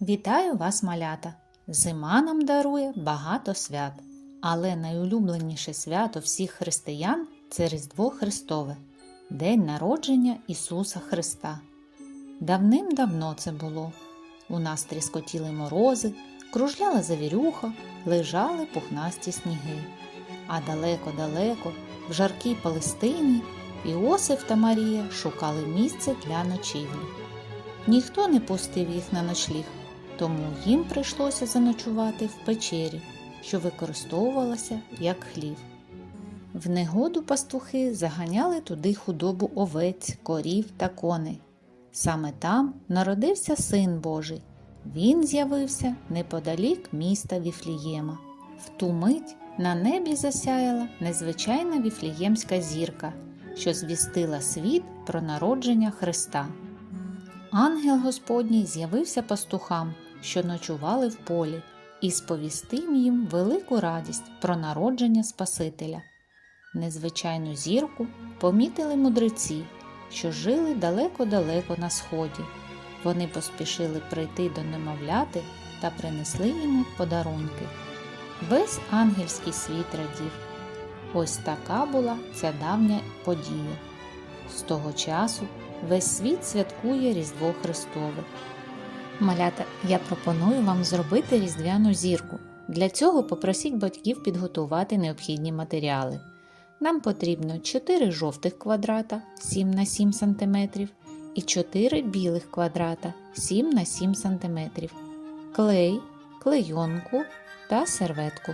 Вітаю вас, малята! Зима нам дарує багато свят, але найулюбленіше свято всіх християн це Різдво Христове, День народження Ісуса Христа. Давним-давно це було. У нас тріскотіли морози, кружляла завірюха, лежали пухнасті сніги. А далеко-далеко, в жаркій Палестині, Іосиф та Марія шукали місце для ночівлі. Ніхто не пустив їх на ночліг, тому їм прийшлося заночувати в печері, що використовувалася як хлів. В негоду пастухи заганяли туди худобу овець, корів та коней. Саме там народився син Божий. Він з'явився неподалік міста Віфлієма. В ту мить на небі засяяла незвичайна віфліємська зірка, що звістила світ про народження Христа. Ангел Господній з'явився пастухам, що ночували в полі, і сповістив їм велику радість про народження Спасителя. Незвичайну зірку помітили мудреці, що жили далеко-далеко на сході. Вони поспішили прийти до немовляти та принесли йому подарунки. Весь ангельський світ радів. Ось така була ця давня подія. З того часу весь світ святкує Різдво Христове. Малята, я пропоную вам зробити різдвяну зірку. Для цього попросіть батьків підготувати необхідні матеріали. Нам потрібно 4 жовтих квадрата 7 на 7 см і 4 білих квадрата 7 на 7 см, клей, клейонку та серветку.